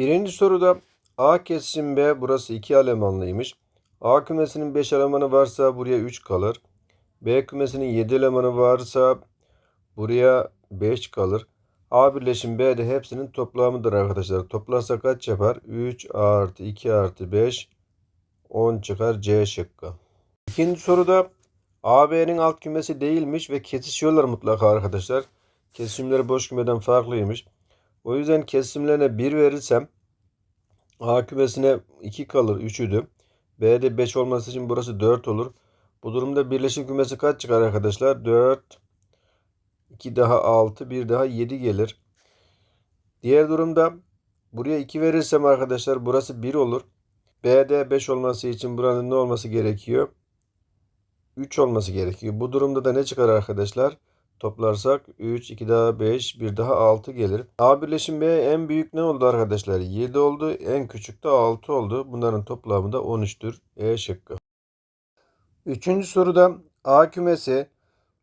Birinci soruda A kesişim B burası 2 elemanlıymış. A kümesinin 5 elemanı varsa buraya 3 kalır. B kümesinin 7 elemanı varsa buraya 5 kalır. A birleşim B de hepsinin toplamıdır arkadaşlar. Toplarsa kaç yapar? 3 artı 2 artı 5 10 çıkar C şıkkı. İkinci soruda AB'nin alt kümesi değilmiş ve kesişiyorlar mutlaka arkadaşlar. Kesişimleri boş kümeden farklıymış. O yüzden kesimlerine 1 verirsem A kümesine 2 kalır 3'üdü. B'de 5 olması için burası 4 olur. Bu durumda birleşim kümesi kaç çıkar arkadaşlar? 4 2 daha 6 1 daha 7 gelir. Diğer durumda buraya 2 verirsem arkadaşlar burası 1 olur. B'de 5 olması için buranın ne olması gerekiyor? 3 olması gerekiyor. Bu durumda da ne çıkar arkadaşlar? Toplarsak 3, 2 daha 5, 1 daha 6 gelir. A birleşim B en büyük ne oldu arkadaşlar? 7 oldu. En küçük de 6 oldu. Bunların toplamı da 13'tür. E şıkkı. Üçüncü soruda A kümesi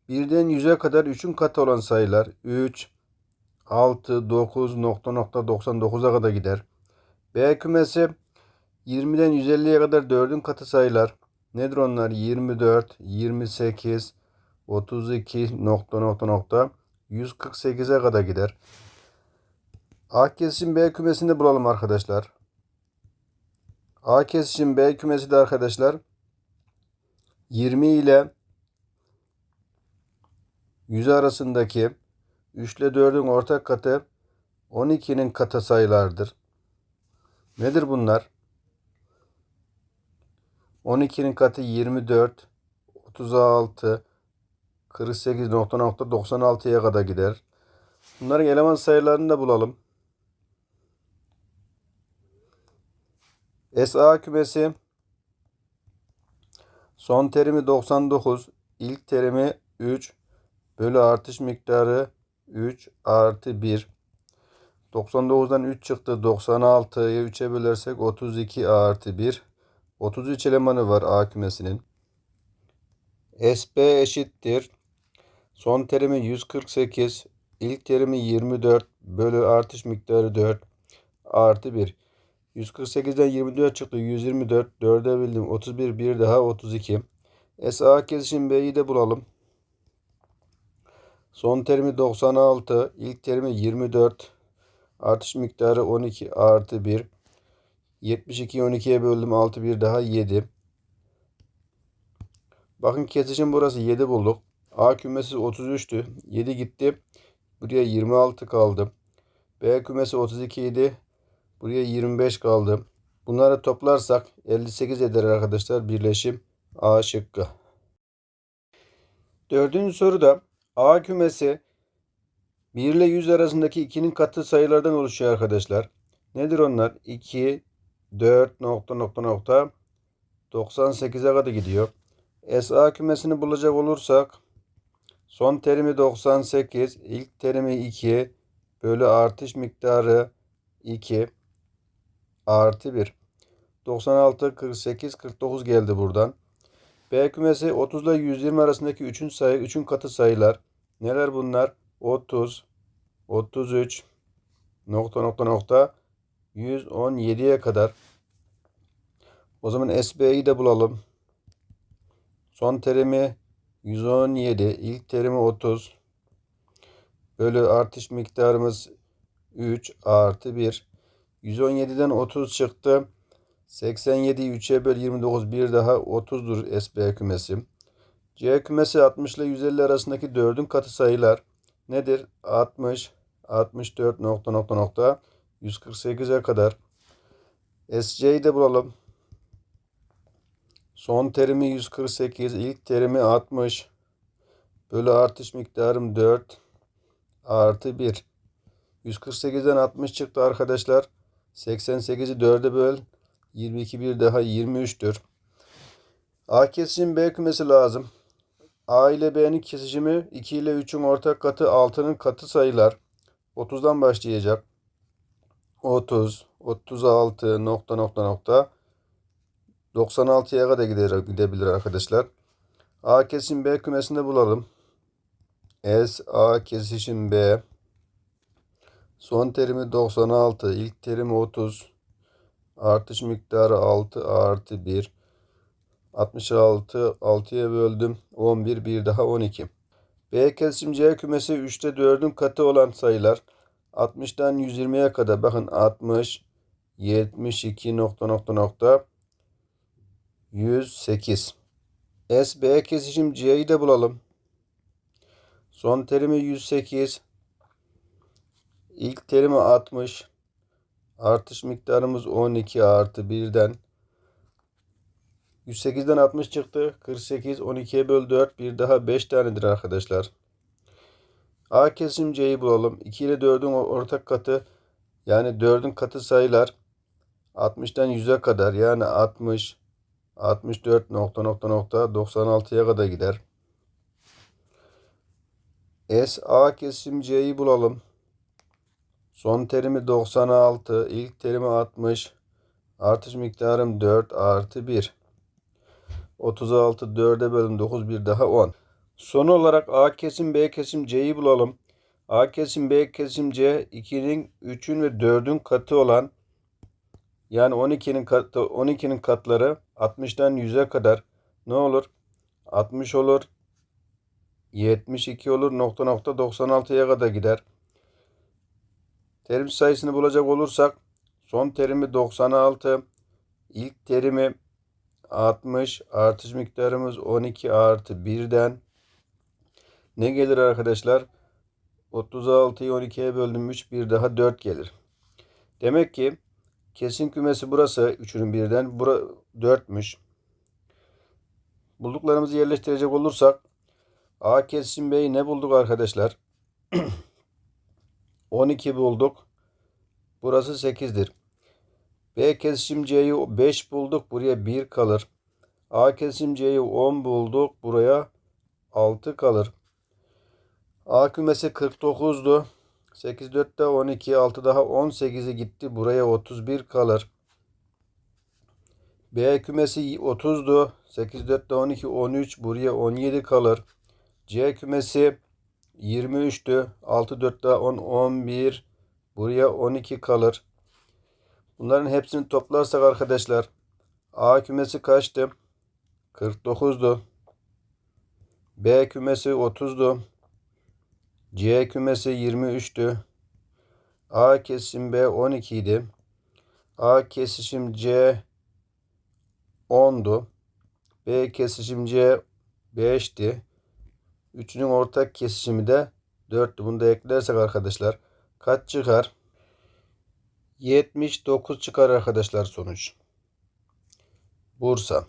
1'den 100'e kadar 3'ün katı olan sayılar 3, 6, 9, nokta nokta 99'a kadar gider. B kümesi 20'den 150'ye kadar 4'ün katı sayılar. Nedir onlar? 24, 28, 32 nokta nokta nokta 148'e kadar gider. A kesişim B kümesini bulalım arkadaşlar. A kesişim B kümesi de arkadaşlar 20 ile 100 arasındaki 3 ile 4'ün ortak katı 12'nin katı sayılardır. Nedir bunlar? 12'nin katı 24, 36, 48 nokta nokta 96'ya kadar gider. Bunların eleman sayılarını da bulalım. SA kümesi son terimi 99, ilk terimi 3 bölü artış miktarı 3 artı 1. 99'dan 3 çıktı. 96'yı 3'e bölersek 32 artı 1. 33 elemanı var A kümesinin. SB eşittir. Son terimi 148. ilk terimi 24 bölü artış miktarı 4 artı 1. 148'den 24 çıktı. 124. 4'e bildim. 31. Bir daha 32. SA kesişim B'yi de bulalım. Son terimi 96. ilk terimi 24. Artış miktarı 12 artı 1. 72'yi 12'ye böldüm. 6 bir daha 7. Bakın kesişim burası 7 bulduk. A kümesi 33'tü. 7 gitti. Buraya 26 kaldı. B kümesi 32 idi. Buraya 25 kaldı. Bunları toplarsak 58 eder arkadaşlar birleşim A şıkkı. Dördüncü soruda A kümesi 1 ile 100 arasındaki 2'nin katı sayılardan oluşuyor arkadaşlar. Nedir onlar? 2, 4 nokta nokta nokta 98'e kadar gidiyor. SA kümesini bulacak olursak son terimi 98, ilk terimi 2 bölü artış miktarı 2 artı 1. 96, 48, 49 geldi buradan. B kümesi 30 ile 120 arasındaki 3'ün sayı, 3'ün katı sayılar. Neler bunlar? 30, 33, nokta nokta nokta 117'ye kadar. O zaman SB'yi de bulalım. Son terimi 117, ilk terimi 30. Bölü artış miktarımız 3 artı 1. 117'den 30 çıktı. 87'yi 3'e böl 29 bir daha 30'dur SB kümesi. C kümesi 60 ile 150 arasındaki 4'ün katı sayılar nedir? 60, 64 nokta nokta nokta 148'e kadar. SC'yi de bulalım. Son terimi 148, ilk terimi 60. Bölü artış miktarım 4 artı 1. 148'den 60 çıktı arkadaşlar. 88'i 4'e böl. 22 bir daha 23'tür. A kesişim B kümesi lazım. A ile B'nin kesişimi 2 ile 3'ün ortak katı 6'nın katı sayılar. 30'dan başlayacak. 30, 36 nokta nokta nokta 96'ya kadar gider, gidebilir arkadaşlar. A kesişim B kümesinde bulalım. S A kesişim B Son terimi 96. ilk terimi 30. Artış miktarı 6 artı 1. 66 6'ya böldüm. 11 bir daha 12. B kesim C kümesi 3'te 4'ün katı olan sayılar 60'dan 120'ye kadar bakın 60 72 nokta nokta nokta 108. S B kesişim C'yi de bulalım. Son terimi 108. İlk terimi 60. Artış miktarımız 12 artı 1'den. 108'den 60 çıktı. 48 12'ye böl 4 bir daha 5 tanedir arkadaşlar. A kesim C'yi bulalım. 2 ile 4'ün ortak katı yani 4'ün katı sayılar 60'tan 100'e kadar yani 60 64 nokta nokta nokta 96'ya kadar gider. S A kesim C'yi bulalım. Son terimi 96, ilk terimi 60. Artış miktarım 4 artı 1. 36 4'e bölüm 9 bir daha 10. Son olarak A kesim B kesim C'yi bulalım. A kesim B kesim C 2'nin 3'ün ve 4'ün katı olan yani 12'nin katı 12'nin katları 60'dan 100'e kadar ne olur? 60 olur. 72 olur. Nokta nokta 96'ya kadar gider. Terim sayısını bulacak olursak son terimi 96, ilk terimi 60, artış miktarımız 12 artı 1'den ne gelir arkadaşlar? 36'yı 12'ye böldüm 3 bir daha 4 gelir. Demek ki kesin kümesi burası 3'ünün birden bura 4'müş. Bulduklarımızı yerleştirecek olursak A kesim B'yi ne bulduk arkadaşlar? 12 bulduk. Burası 8'dir. B kesim C'yi 5 bulduk. Buraya 1 kalır. A kesim C'yi 10 bulduk. Buraya 6 kalır. A kümesi 49'du. 8 4'te 12, 6 daha 18'i gitti. Buraya 31 kalır. B kümesi 30'du. 8 4'te 12, 13. Buraya 17 kalır. C kümesi 23'tü. 6 4 daha 10 11. Buraya 12 kalır. Bunların hepsini toplarsak arkadaşlar A kümesi kaçtı? 49'du. B kümesi 30'du. C kümesi 23'tü. A kesim B 12 idi. A kesişim C 10'du. B kesişim C 5'ti. Üçünün ortak kesişimi de 4'tü. Bunu da eklersek arkadaşlar kaç çıkar? 79 çıkar arkadaşlar sonuç. Bursa.